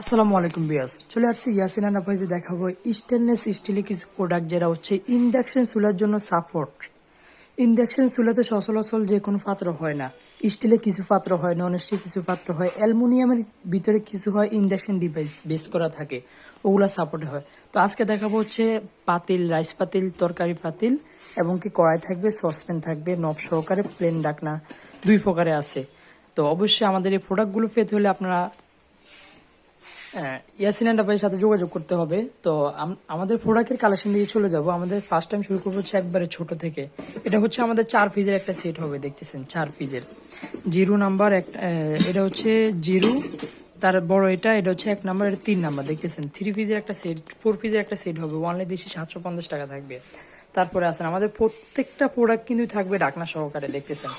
আসসালামু আলাইকুম বিয়াস চলে আসছি ইয়াসিন আনাফাইজে দেখাবো স্টেনলেস স্টিলের কিছু প্রোডাক্ট যেটা হচ্ছে ইন্ডাকশন চুলার জন্য সাপোর্ট ইন্ডাকশন চুলাতে সচলাচল যে কোনো পাত্র হয় না। স্টিলে কিছু পাত্র হয় নন স্টিল কিছু পাত্র হয়, অ্যালুমিনিয়ামের ভিতরে কিছু হয় ইন্ডাকশন ডিভাইস বেস করা থাকে, ওগুলা সাপোর্ট হয়। তো আজকে দেখাবো হচ্ছে পাতিল, রাইস পাতিল, তরকারি পাতিল, এবং কি কড়াই থাকবে সসপ্যান থাকবে, নব সহকারে প্লেন ডাকনা, দুই প্রকারে আছে। তো অবশ্যই আমাদের এই প্রোডাক্টগুলো পেতে হলে আপনারা ইয়াসিন অ্যান্ড ভাইয়ের সাথে যোগাযোগ করতে হবে। তো আমাদের প্রোডাক্টের কালেকশন দিয়ে চলে যাব। আমাদের ফার্স্ট টাইম শুরু করব হচ্ছে একবারে ছোট থেকে। এটা হচ্ছে আমাদের চার পিজের একটা সেট হবে, দেখতেছেন? চার পিজের জিরো নাম্বার এক এটা হচ্ছে জিরো। তার বড় এটা এটা হচ্ছে এক নাম্বার, এটা তিন নাম্বার, দেখতেছেন? থ্রি পিজের একটা সেট ফোর পিজের একটা সেট হবে। ওয়ানলি দেশি সাতশো পঞ্চাশ টাকা থাকবে। তারপরে আছেন আমাদের প্রত্যেকটা প্রোডাক্ট কিন্তু থাকবে ডাকনা সহকারে, দেখতেছেন?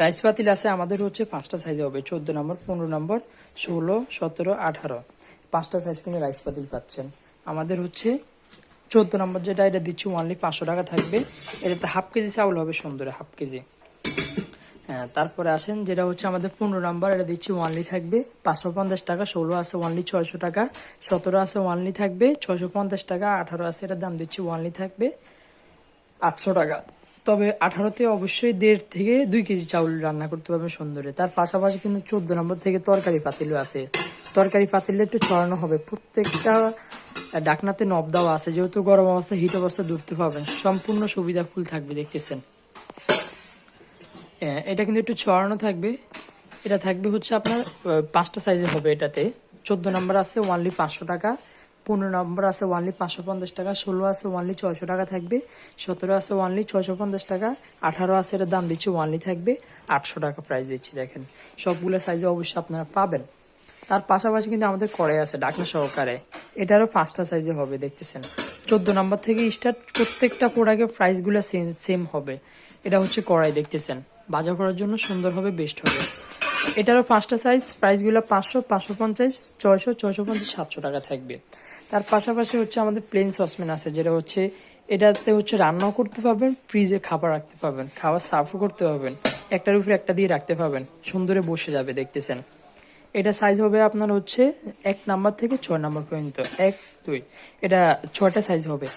রাইস পাতিল আছে আমাদের হচ্ছে পাঁচটা সাইজ হবে, চোদ্দ নম্বর, পনেরো নম্বর, ষোলো, সতেরো, আঠারো। পাঁচটা সাইজ কিন্তু রাইস পাতিল পাচ্ছেন। আমাদের হচ্ছে চোদ্দ নম্বর যেটা, এটা দিচ্ছি ওয়ানলি পাঁচশো টাকা থাকবে। এটাতে হাফ কেজি চাউল হবে সুন্দর হাফ কেজি। হ্যাঁ তারপরে আসেন, যেটা হচ্ছে আমাদের পনেরো নাম্বার, এটা দিচ্ছি ওয়ানলি থাকবে পাঁচশো পঞ্চাশ টাকা, ষোলো আছে ওয়ানলি ছয়শো টাকা, সতেরো আছে ওয়ানলি থাকবে ছয়শো পঞ্চাশ টাকা, আঠারো আছে, এটার দাম দিচ্ছি ওয়ানলি থাকবে আটশো টাকা। তবে আঠারোতে অবশ্যই দেড় থেকে দুই কেজি চাউল রান্না করতে পারবে সুন্দরে। তার পাশাপাশি কিন্তু চোদ্দ নম্বর থেকে তরকারি পাতিলও আছে। তরকারি পাতিলে একটু ছড়ানো হবে। প্রত্যেকটা ডাকনাতে নব দেওয়া আছে। যেহেতু গরম অবস্থা হিট অবস্থা দূরতে পাবেন। সম্পূর্ণ সুবিধা ফুল থাকবে দেখতেছেন। হ্যাঁ, এটা কিন্তু একটু ছড়ানো থাকবে। এটা থাকবে হচ্ছে আপনার পাঁচটা সাইজের হবে এটাতে। চোদ্দ নম্বর আছে ওয়ানলি পাঁচশো টাকা। পনেরো নম্বর আছে ওয়ানলি পাঁচশো পঞ্চাশ টাকা, ষোলো আছে ওয়ানলি ছয়শো টাকা থাকবে, সতেরো আছে ওয়ানলি ছয়শো পঞ্চাশ টাকা, আঠারো আছে এটার দাম দিচ্ছি ওয়ানলি থাকবে, আটশো টাকা প্রাইস দিচ্ছি, দেখেন। সবগুলো সাইজে অবশ্যই আপনারা পাবেন। তার পাশাপাশি কিন্তু আমাদের কড়াই আছে, ডাকনা সহকারে। এটারও পাঁচটা সাইজে হবে, দেখতেছেন। চোদ্দ নম্বর থেকে স্টার্ট প্রত্যেকটা প্রোডাক্টের প্রাইসগুলো সেম সেম হবে। এটা হচ্ছে কড়াই, দেখতেছেন। বাজার করার জন্য সুন্দর হবে বেস্ট হবে। এটারও পাঁচটা সাইজ প্রাইসগুলো পাঁচশো পাঁচশো পঞ্চাশ, ছয়শো ছয়শো পঞ্চাশ, সাতশো টাকা থাকবে। তার পাশাপাশি হচ্ছে আমাদের প্লেন সসম্যান আছে, যেটা হচ্ছে এটাতে হচ্ছে রান্নাও করতে পারবেন ফ্রিজে খাবার রাখতে পারবেন খাবার সার্ভও করতে পারবেন, একটার উপরে একটা দিয়ে রাখতে পারবেন, সুন্দরে বসে যাবে, দেখতেছেন। এটা সাইজ হবে আপনার হচ্ছে এক নাম্বার থেকে ছয় নাম্বার পর্যন্ত, এক, দুই, এটা ছয়টা সাইজ হবে।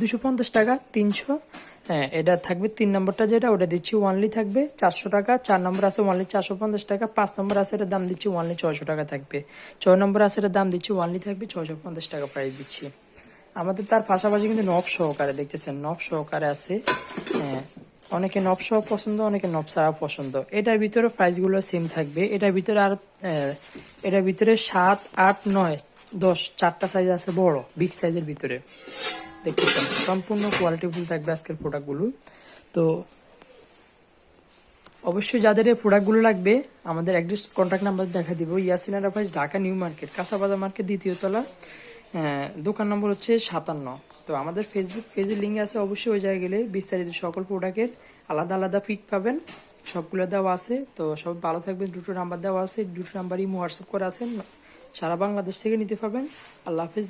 দুশো পঞ্চাশ টাকা, তিনশো হ্যাঁ এটা থাকবে তিন নম্বরটা যেটা ওটা দিচ্ছি ওয়ানলি থাকবে চারশো টাকা। চার নম্বর আছে ওয়ানলি চারশো পঞ্চাশ টাকা পাঁচ নম্বর আছে এটার দাম দিচ্ছি ওয়ানলি ছয়শো টাকা থাকবে। ছয় নম্বর আছে এটার দাম দিচ্ছি ওয়ানলি থাকবে ছয়শো পঞ্চাশ টাকা প্রাইস দিচ্ছি। আমাদের তার পাশাপাশি কিন্তু নব সহকারে দেখতেছেন নব সহকারে আছে। হ্যাঁ অনেকে নব সহ পছন্দ অনেকে নব ছাড়া পছন্দ। এটার ভিতরে প্রাইসগুলো সেম থাকবে। এটার ভিতরে আর আহ, এটার ভিতরে সাত আট নয় দশ চারটা সাইজ আছে বড় বিগ সাইজের ভিতরে। দেখতেছেন সম্পূর্ণ কোয়ালিটিফুল থাকবে আজকের প্রোডাক্টগুলো তো অবশ্যই যাদের এই প্রোডাক্টগুলো লাগবে, আমাদের অ্যাড্রেস কন্ট্যাক্ট নাম্বার দেখা দিব। ইয়াসিন আরাফাইজ ঢাকা নিউ মার্কেট, কাঁচাবাজার মার্কেট, দ্বিতীয় তলা দোকান নম্বর হচ্ছে সাতান্ন। তো আমাদের ফেসবুক পেজের লিঙ্ক আছে অবশ্যই ওই জায়গায় গেলে বিস্তারিত সকল প্রোডাক্টের আলাদা আলাদা পিক পাবেন। সবগুলো দেওয়া আছে। তো সব ভালো থাকবেন, দুটো নাম্বার দেওয়া আছে। দুটো নাম্বারই হোয়াটসঅ্যাপ করা আছে সারা বাংলাদেশ থেকে নিতে পারবেন। আল্লাহ হাফেজ